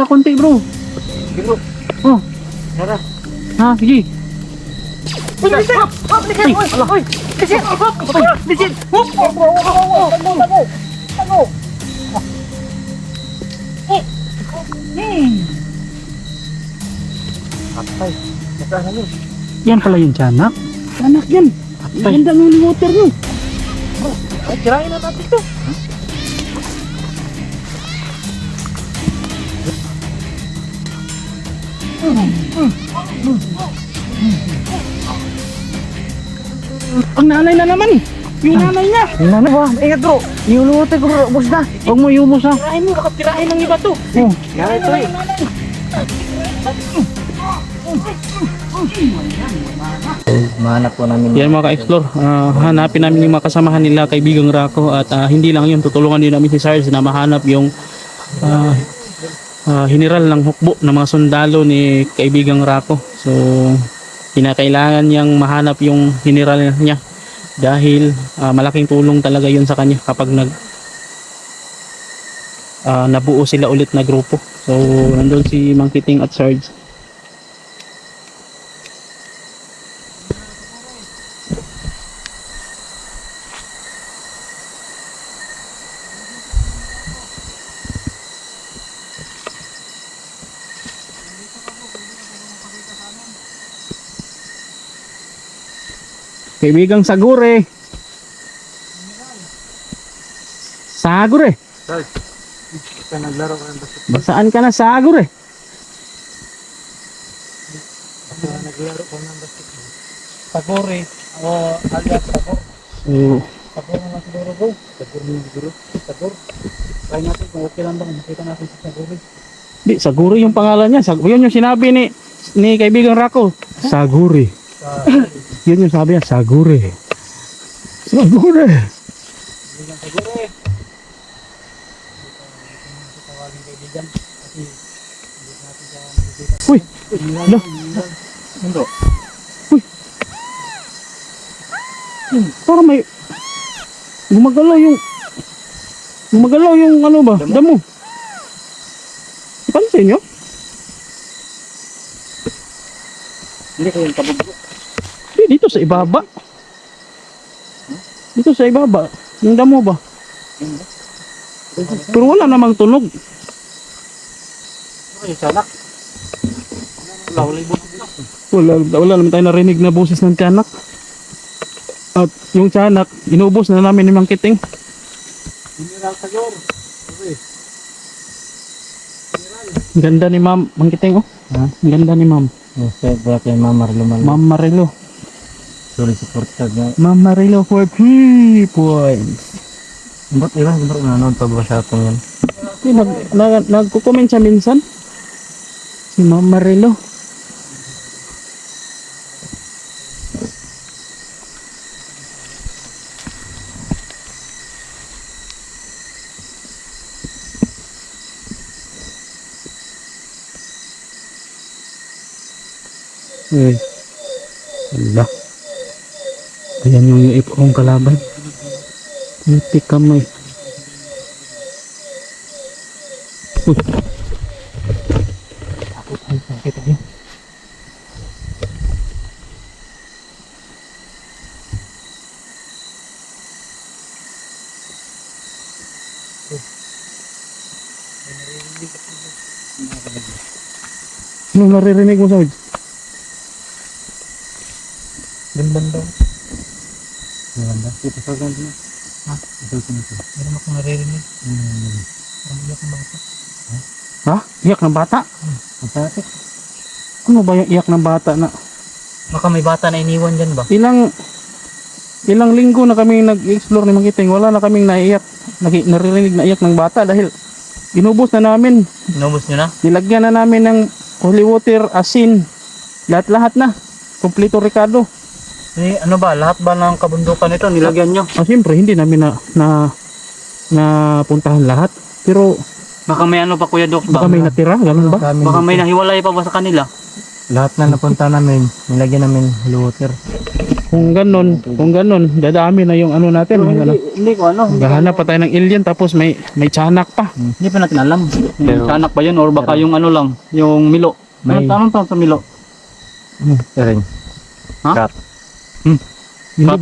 Sa konti bro. Bro, Oh, tara. ha, sige. Uy, Lisin! Hop, Lisin! Uy, uy! Lisin! Hop! Hop! Lisin! Hop! Hop! Hop! Hop! Hop! Tago! Tago! Tago! Patay. Nasaan na yun? Yan pala yung tiyanak. Anak yan! Patay. Ganda ng water nyo! Bro, ay, tirahin na natin to! Ang nanay na naman. Yung nanay niya. Yung nanay ba? Ingat bro! Yung water ko bro, boss na! Huwag mo iubos ha. Tirahin mo, baka tirahin ng iba to! Oh, Nanay to eh! Mahanap po namin yan mga ka-explore. Ah, hanapin namin yung mga kasamahan nila kaibigang Rako at ah, hindi lang yun tutulungan din namin si Sarge na mahanap yung ah, ah, general ng hukbo ng mga sundalo ni kaibigang Rako. So kinakailangan niyang mahanap yung general niya dahil ah, malaking tulong talaga yun sa kanya kapag nag ah, nabuo sila ulit na grupo. So nandun si Mang Kiting at Sarge. Kaibigang Sagure. Sagure. Basaan ka na Sagure. Naglaro ka ng basket. Tagore, o alias Tagor. So, Tagor naman siguro bro. Tagor naman siguro. Tagor. Try natin kung okay lang ba kung makita natin si Tagore. di Sagure yung pangalan niya. Sag yun yung sinabi ni ni kaibigang Rako. Sagure. Sa Yun yung sabi niya, Sagure. Sagure. Uy, Lo. ilan. Mundo. parang may gumagalaw yung gumagalaw yung ano ba, Damo? damo. Pansin nyo? Hindi ko yung kabugbo. Di, dito sa ibaba. Dito sa ibaba. Yung damo ba? Pero wala namang tunog. Yung sanak? Wala, wala yung. Wala, wala naman tayo narinig na boses ng tiyanak. At yung tiyanak, inubos na namin ni Mang Kiting. Ang Ganda ni Ma'am Mang Kiting, oh. Ha? Ang Ganda ni Ma'am. Bra kay Mamar Lumal. Ma'am Marilo. Sorry, supportad na. Ma'am Marilo for 3 points. Ba't iba? Ba't nanonood pa ba siya itong yan? Nag, nag, nagko-comment siya minsan. Si Ma'am Ayan yung UFO kong kalaban. Itik kamay. Uy. Takot ay sakit ay. Ano naririnig mo sa Gandan daw. Ganda. Ito sa ganda na. Ha? Ito sa nito. Meron akong naririnig. Hmm. Ang iyak ng bata. Ha? Iyak ng bata? Ang sakit. Ano ba yung iyak ng bata na Baka may bata na iniwan dyan ba? ilang ilang linggo na kami nag-explore ni Magiting wala na kaming naiyak naki, naririnig na iyak ng bata dahil inubos na namin Inubos nyo na? nilagyan na namin ng holy water asin lahat-lahat na kompleto Ricardo Eh, ano ba? Lahat ba ng kabundukan ito nilagyan nyo? ah, siyempre hindi namin na na napuntahan lahat pero Baka may ano pa Kuya Dok ba? baka may natira ganun ba Baka may nahiwalay pa ba sa kanila? Lahat na napunta namin, nilagyan namin water. Kung ganun, kung ganun, dadami na yung ano natin. Pero Ano, hindi, hindi ko ano. Gahanap pa tayo ng alien tapos may may tiyanak pa. Hindi pa natin alam. Yung Pero- sanak ba yun or baka yung ano lang, yung milo. May- Ano tanong tawag sa milo? Ring. Ha? Cat. Hindi ba,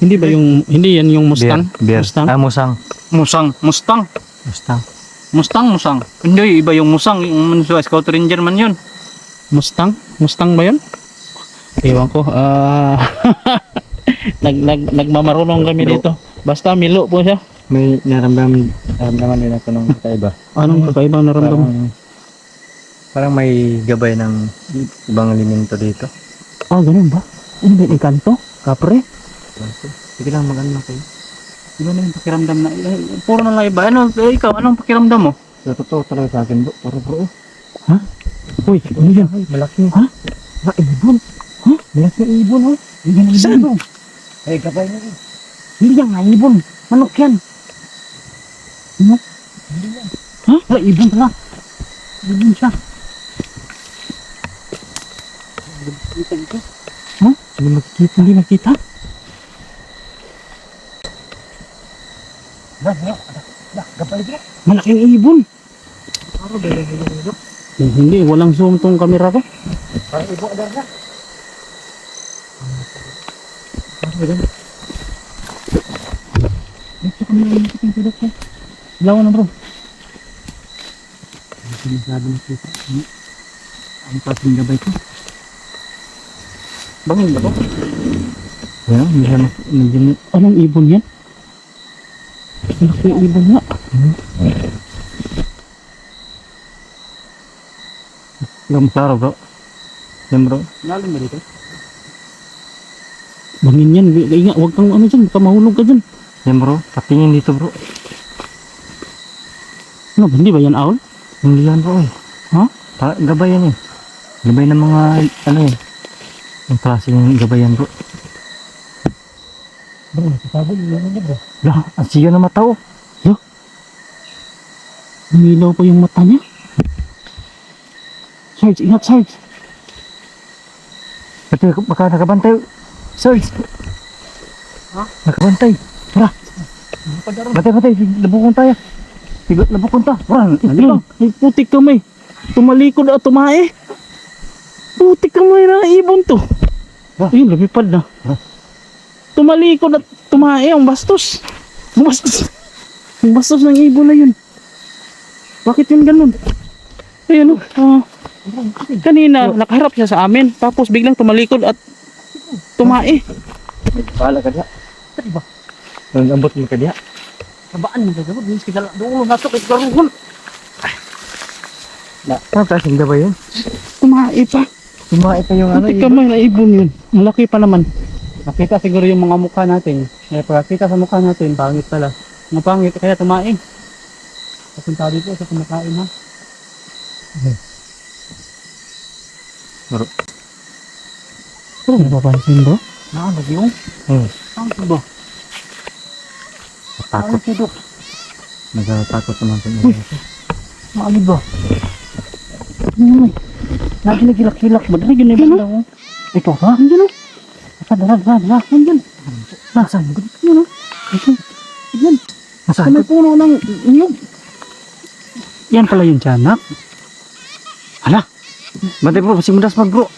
hindi ba yung hindi yan yung Mustang? Beer. Beer. Mustang? Ah, musang. Musang. Mustang. Mustang. Mustang, musang. Hindi, iba yung musang. Yung sa Scout Ranger man yun. Mustang? Mustang ba yun? Ewan ko. Ah nag, nag, nagmamarunong kami Milo. dito. Basta Milo po siya. May naramdaman, naramdaman din ako ng kakaiba. Anong kakaibang naramdaman? Parang, parang may gabay ng ibang elemento dito. Ah, ganun ba? Ano ba yung ikanto? Kapre? Sige lang mag-ano na kayo. Iba na yung pakiramdam na. eh, Puro na lang iba. Ano, eh, ikaw, anong pakiramdam mo? So, totoo talaga sa akin bro. Puro bro. Uy, ano yan? Malaki. Ha? Ah, ibon? Ha? Malaki ang ibon oh. Hindi yan Saan? ibon. Ay, gabay na eh. Hindi yan nga ibon. Manok yan. Ano? Ha? Wala, ibon pala. Ibon siya. Ha? Hindi makikita. Hindi makita. Bro. Malaking ibon. Eh, hindi, walang zoom tong kamera ko. Lawan na bro. Masyado nakita. Ano? Ang klaseng gabay ko. Bangin ba to? Siya mas... Medyo, anong ibon yan? Malaki yung ibon nga. Yung saro bro. Yan bro. Lalim ba dito? Bangin yan. Ingat, huwag kang ano dyan. Baka mahulog ka dyan. Yan bro. Patingin dito bro. Ano, hindi ba yan owl? Hindi yan bro eh. Ha? Pa gabay yan eh. Gabay ng mga ano eh. Yung klase ng gabay yan bro. Bro, nagsasabi yun yan bro. Ya, ang siya na mata oh. Umilaw pa yung mata niya. Sarge, ingat Sarge. Pati baka nakabantay. Sarge. Ha? Nakabantay. Tara. Bantay, bantay. Labukon tayo. Labukon ta. Tara, may putik kamay. Tumalikod at tumae. Putik kamay na ibon to. Ah. Ayun, lumipad na. Ah. Tumalikod at tumae ang bastos. Ang bastos. Ang bastos ng ibon na yun. Bakit yun ganun? Ayun, oh. ah, kanina, nakaharap siya sa amin. Tapos biglang tumalikod at tumae. Bahala ka diha. Diba? Ang ambot mo ka diha. Sabaan mo gagawin. Bilis kita lang. Doon, natok. Ito garuhon. Na, saan klaseng gabay yun? Tumae pa. Sumae pa yung ano. Ibon. kamay na ibon yun. Malaki pa naman. Nakita siguro yung mga mukha natin. Kaya pagkakita sa mukha natin, pangit pala. Mga pangit, kaya tumaing. Papunta dito sa kumakain ha. Pero napapansin bro. Naalag yung. Hmm. Saan ba? Takot. Siya, Dok? Nagtatakot naman sa Uy. inyo. Maalib ba? Ano naman? Lagi nagilak-hilak ba? Lagi na Yan, ibang Ito ha? Andiyan o. Asa, dala, dala, dala. Andiyan. Nasaan? Yan o. Yan. Sa Nasaan? may puno ng niyog. Yan pala yung tiyanak. Hala. Bantay bro, pasimudas mag bro.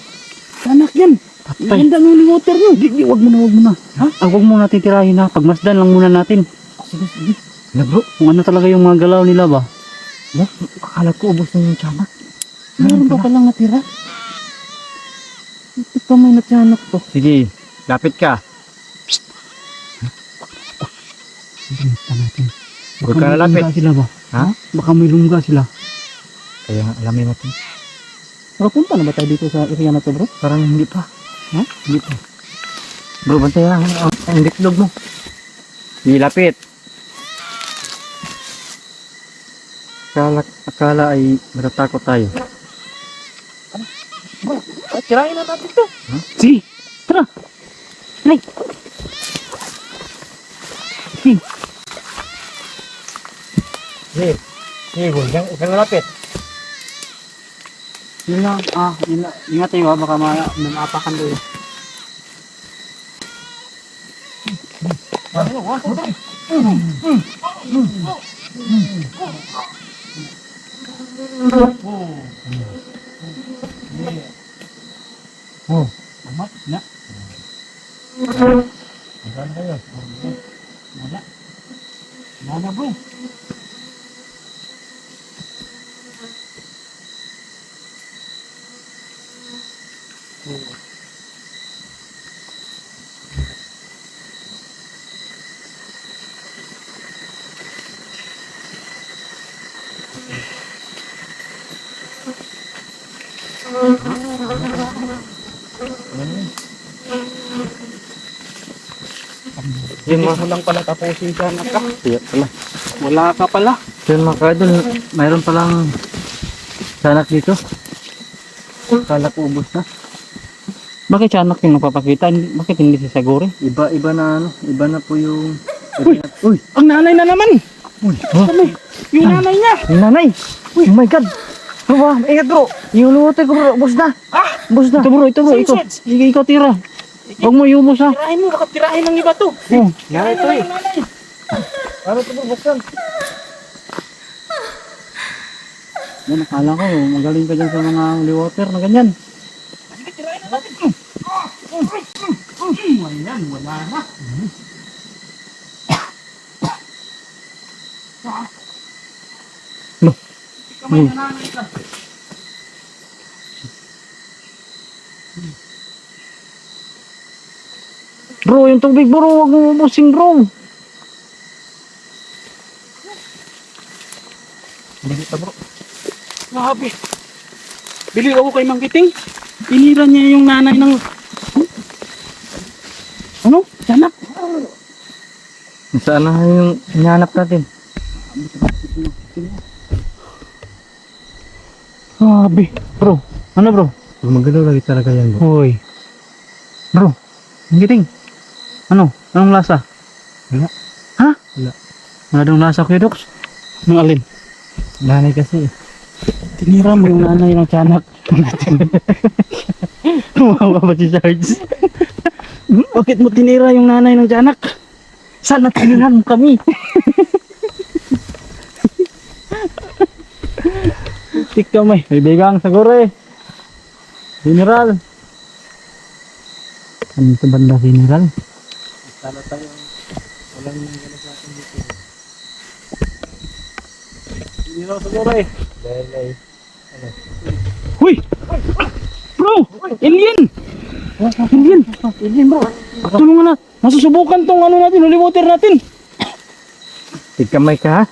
Tiyanak yan. Patay. Ganda ng holy water niyo. Di, di, wag mo na, wag mo na. Ha? Ah, wag mo natin tirahin ha. Pagmasdan lang muna natin. Sige, sige. Hala bro. Kung ano talaga yung mga galaw nila ba? Ba? Akala ko ubos na yung tiyanak. Meron pa palang natira. Ito pa may natiyanak to. Sige, lapit ka. Tingnan natin. Huwag Baka ka lalapit. lungga sila ba? Ha? Baka may lungga sila. Kaya nga, alamin natin. Nakapunta na ba tayo dito sa area na to bro? Parang hindi pa. Ha? Hindi pa. Bro, bantay lang. Ang, bitlog mo. Sige, lapit. Akala, akala ay matatakot tayo. Ay, tirahin na natin to. Si, tara. Nay. Si, Sige, sige, huwag kang huwag kang lalapit. Yun lang. Ah, yun lang. Ingat tayo ha. Baka ma maapakan doon. Oh. Amat na. Saan kayo? Wala. Wala na bro. Yun mga, lang pala tapusin ka na ka. Kaya pala. Wala ka pala. Yun mga kadol, mayroon palang sanak dito. Kala ko ubos na. Bakit siya anak yung napapakita? Bakit hindi si Saguri? Iba, iba na ano, iba na po yung... Uy! Uy! Ang nanay na naman! Uy! Oh, Yung nanay niya! yung nanay! Uy! Oh my God! Bro, ah, ingat bro! Yung lumuti ko bro, ubos na! Ah! Ubos na! Ito bro, ito bro. Sige, ikaw tira. Huwag mo iubos ha. Tirahin mo, baka tirahin ng iba to. Oh. Yan ito eh! Ano ito bro, buksan? Yan, akala ko, magaling ka dyan sa mga holy water na ganyan. Sige, tirahin na natin. Ayan, wala na. No. Ka. Bro, yung tubig bro, huwag mo ubusin bro. Hindi kita bro. Grabe. Bili ako kay Mang Kiting. Tinira niya yung nanay ng... Ano? Sanak? Saan na yung hinahanap natin? Grabe. Bro, ano bro? Magano lagi talaga yan bro. Hoy. Bro, Mang Kiting. Ano? Anong lasa? Wala. Ha? Wala. Wala daw lasa kuya Dox. Anong alin? Nanay kasi. Tinira mo yung nanay ng tiyanak natin. Mawawa ba si Sarge? Bakit mo tinira yung nanay ng tiyanak? Sana tiniran mo kami. Tik kamay. Kaibigang siguro eh. General. Ano ito banda general? Sana tayo walang gano'n sa atin dito. General siguro eh. Dahil ay Huy! Bro! Alien! Alien! Alien bro! Tulungan na! Masusubukan tong ano natin, holy water natin! tigkamay ka ha?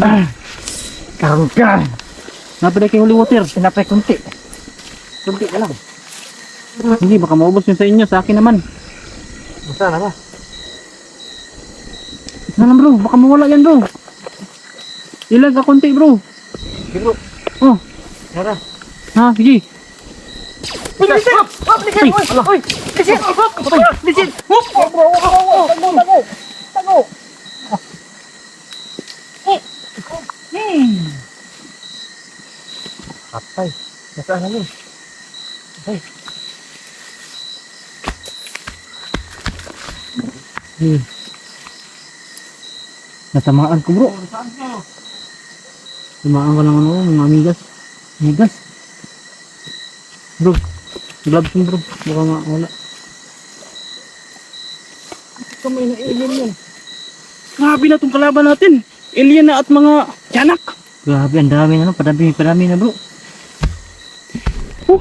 Ah, karoon ka! Napila kay holy water. Sinapay kunti. Kunti ka lang. Hindi, baka maubos yun sa inyo, sa akin naman. Basta na ba? Isa lang bro, baka mawala yan bro. Ilag ka konti bro. Sige bro. Oh, Tara. ha, sige. Lisin! Hop, lisin! Uy, uy! Lisin! Hop! Lisin! Hop! Tago! Tago! Tago! Tago! Patay. Nasaan na yun? Patay. Hmm. Natamaan ko bro. Tamaan ka ng ano, mga amigas. Amigas. Bro, gloves mo bro. Baka mawala. Kamay na alien yan. Grabe na itong kalaban natin. Alien na at mga tiyanak. Grabe, ang dami na no. Padami, padami na bro. Oh,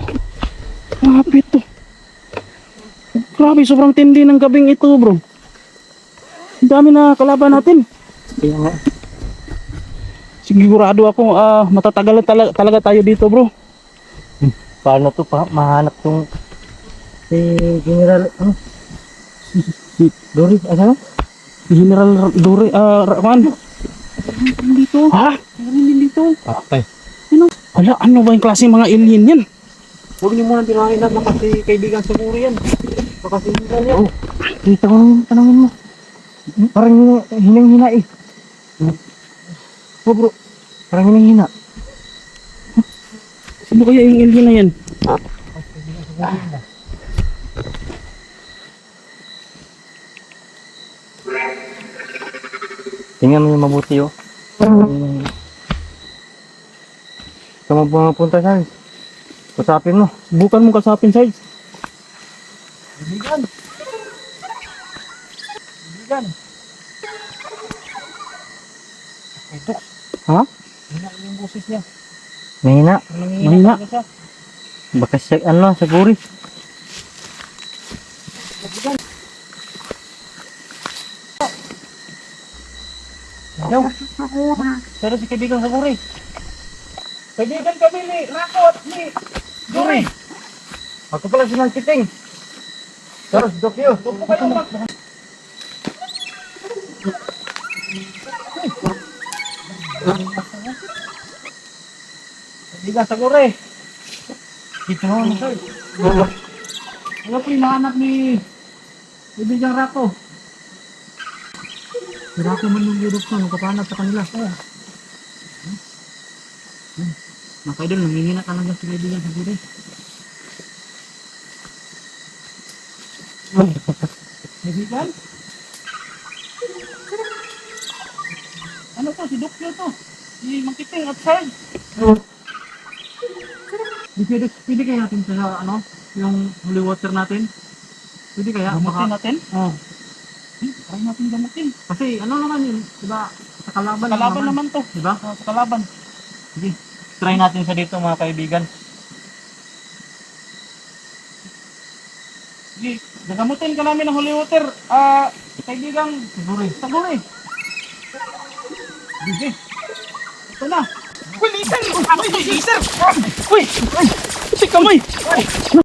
grabe ito. Grabe, sobrang tindi ng gabing ito, bro. Ang dami na kalaban natin. Kaya nga. Sigurado ako, ah, matatagal talaga, talaga tayo dito, bro. Paano to pa mahanap tong si General ano? Si Dory, ano? si General Dore, ah, Raman. Dito. Ha? Dito. Patay. Ano? Hala, ano ba yung klase mga alien yan? Huwag niyo muna tirahin na baka si kaibigan sa Puri yan. Baka si General yan. Dito ko nung tanongin mo. Parang hinang-hina eh. Oh bro, parang hinang-hina. Sino kaya yung alien na yan? Tingnan mo yung mabuti oh. Ikaw mo pumunta Sarge. Usapin mo. Subukan mo kasapin, Sarge. Kaibigan. Kaibigan. Ito. Ha? Hina yung boses niya. Mahina. Mahina. siya. Baka siya, ano, sa guri. Kaibigan. Ayaw. Pero si kaibigan sa guri. Kaibigan kami ni Rakot ni Guri. Ako pala si Kiting. Pero si Dokyo. Tupo kayo mag... Kaibigan sa guri. Dito mo na sir. Ano po hinahanap ni Kaibigan Rako? Si Rako man yung Europe na, nagpapanap sa kanila. Oh. Hmm. Mga kaidol, nangingina talaga si Kaibigan sa guri. Kaibigan? Ano to? Si Dokyo to. Si Mangkiting Sarge. Di pwede, pwede kaya natin sa ano, yung holy water natin? Pwede kaya? Gamutin natin? Oo. Oh. Try natin gamutin. Kasi ano naman yun, di ba? Sa kalaban, kalaban naman. to. Di ba? sa kalaban. Sige, try natin sa dito mga kaibigan. Sige, gagamutin ka namin ng holy water. Ah, kaibigang, siguro eh. Siguro eh. Sige. Ito na. Uy, laser! Uy, laser! Uy! Uy! Uy! Kamay!